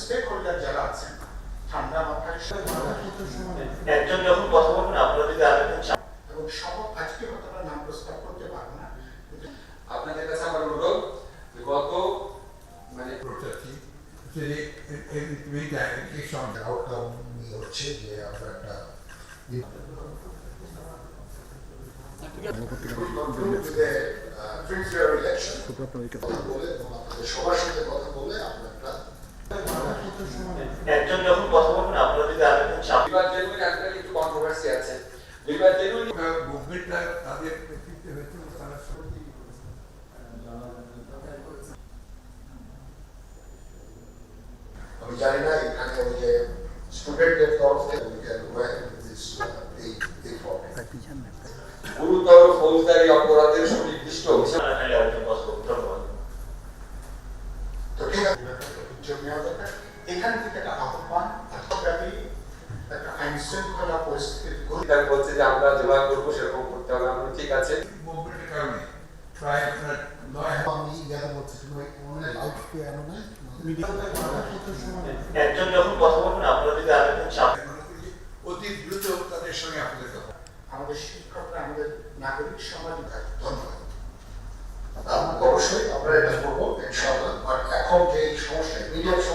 Stake holder যারা আছেন ঠান্ডা মাথায় একজন যখন কথা বলবেন আপনারা যদি আরেকজন এবং সব আজকে হয়তো আমরা নাম প্রস্তাব করতে পারব না। আপনাদের কাছে আমার অনুরোধ গত মানে protetti, quindi evidentemente anche sono outcome হচ্ছে যে আমরা একটা সবার সাথে কথা বলে আমরা একটা একজন যখন কথা বলবেন আপনারা যদি আরেকজন বিবাদ জেনুইন আজকাল একটু কন্ট্রোভার্সি আছে। বিবাদ জেনুইন movimento তাদের নেতৃত্বে হয়েছে তারা সত্যি আমি জানি না এখানে ওই যে স্টুডেন্টদের তরফ থেকে we can work with this, uh. গুরুতর ফৌজদারি অপরাধের সুনির্দিষ্ট অভিযোগ। ধন্যবাদ। তো ঠিক আছে এখান থেকে একটা আহ্বান রাষ্ট্রব্যাপী একটা আইন শৃঙ্খলা পরিস্থিতি তারা বলছে যে আমরা যেভাবে করব সেরকম করতে হবে। আমরা ঠিক আছে। মুভমেন্টের কারণে প্রায় আপনার নয় আমি ইয়াদের মধ্যে তুমি লাইফ না একজন যখন কথা বলবেন আপনারা যদি আরেকজন চান হাজার করি যে অতি দ্রুত তাদের সঙ্গে আপনাদের কথা। আমাদের শিক্ষকরা আমাদের নাগরিক সমাজ ধন্যবাদ। অবশ্যই আমরা এটা করব ইনশাআল্লাহ। বাট এখন যে সমস্যা সমস্যা